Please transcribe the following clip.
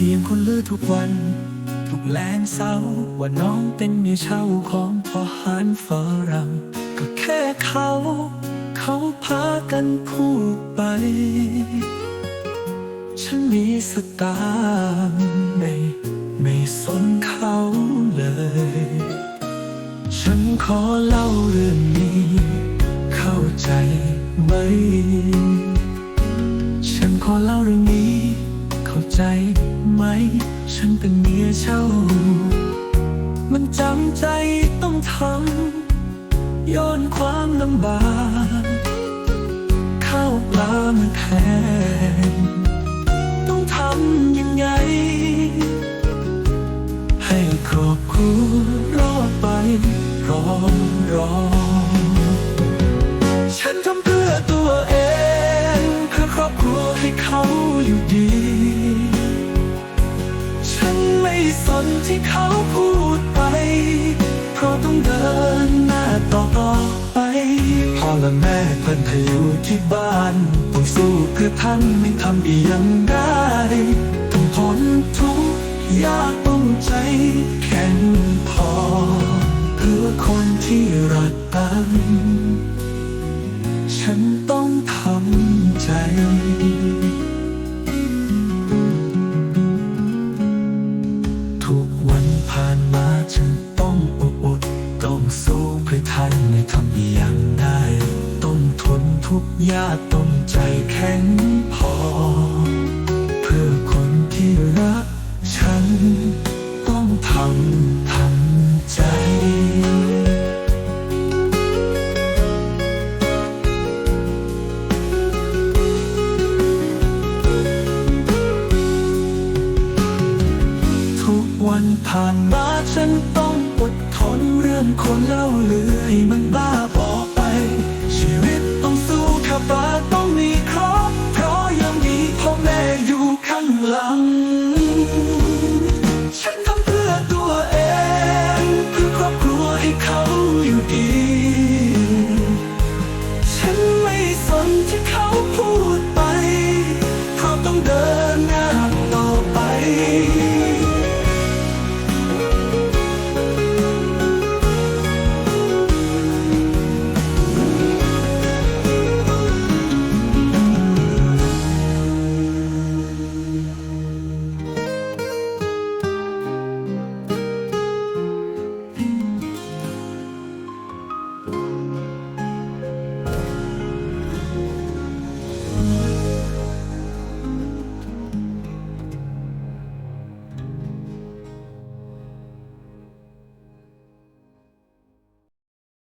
สียงคนลือทุกวัน ทุกแลงเศร้าว่าน้องเป็นเมียเช่าของพ่อหารฝรั่งก็แค่เขา เขาพากันพูดไป ฉันมีสตางค์ไม่ไม่สนเขาเลย ฉันขอเล่าเรื่องนี้ เข้าใจไหม ฉันขอเล่าเรื่องนี้ เข้าใจ ฉันเป็นเมียเช่า มันจำใจต้องทำย้อนความลำบาก ข้าวปลามันแพงต้อง นที่เขาพูดไป เพราะต้องเดินหน้าต่อไปพ่อและแม่เพิ่นให้อยู่ที่บ้านต้องสู้เพื่อท่านไม่ทำอีกยังได้ต้องทนทุกข์ยากต้องใจแข็งพอ เพื่อคนที่รักกัน ฉันต้องทำใจ ทุกยากต้องใจแข็งพอ เพื่อคนที่รักฉัน ต้องทำทำใจ ทุกวันผ่านมาฉันต้องอดทนเรื่องคนเล่าลือให้มันบ้า ขั